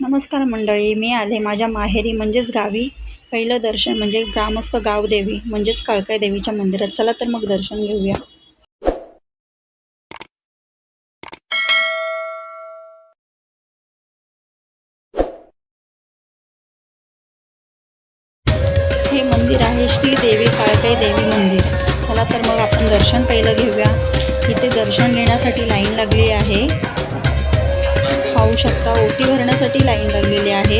नमस्कार मंडळी मी आले माझ्या माहेरी म्हणजेच गावी. पहिलं दर्शन म्हणजे ग्रामस्थ गावदेवी म्हणजेच काळकाई देवीच्या मंदिरात. चला तर मग दर्शन घेऊया. हे मंदिर आहे श्री देवी काळकाई देवी मंदिर. चला तर मग आपण दर्शन पहिलं घेऊया. इथे दर्शन घेण्यासाठी लाईन लागली आहे. पाहू शकता. ओटी भरण्यासाठी लाईन लागलेली आहे.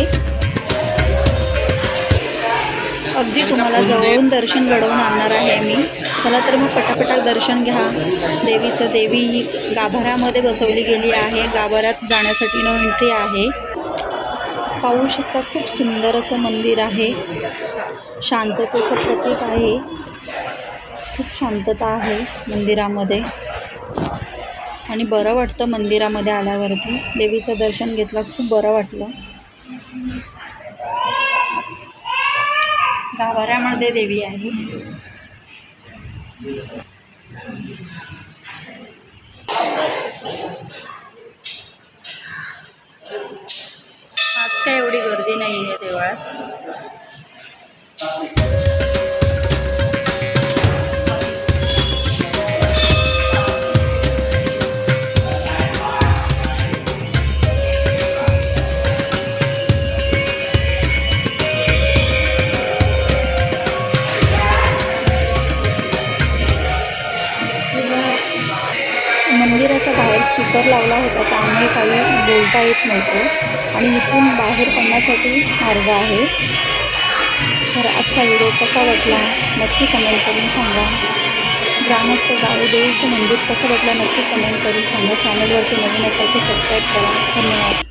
अगदी तुम्हाला जवळून दर्शन घडवून आणणार आहे मी. चला तर मग पटापटा दर्शन घ्या. देवीचं देवी ही गाभाऱ्यामध्ये बसवली गेली आहे. गाभाऱ्यात जाण्यासाठी नो एंट्री आहे. पाहू शकता खूप सुंदर असं मंदिर आहे. शांततेचं प्रतीक आहे. खूप शांतता आहे मंदिरामध्ये. आणि बरं वाटतं मंदिरामध्ये आल्यावरती. देवीचं दर्शन घेतलं खूप बरं वाटलं. गाभाऱ्यामध्ये देवी आहे. आज काय एवढी गर्दी नाही आहे देवळात. मंदिराच्या बाहेर स्पीकर लावला होता त्यामुळे काही बोलता येत नव्हतं. आणि इथून बाहेर पडण्यासाठी मार्ग आहे. तर आजचा व्हिडिओ कसा वाटला नक्की कमेंट करून सांगा. ग्रामस्थ गावदेवीचं मंदिर कसं वाटलं नक्की कमेंट करून सांगा. चॅनलवरती नवीन असाल तर सबस्क्राईब करा. धन्यवाद.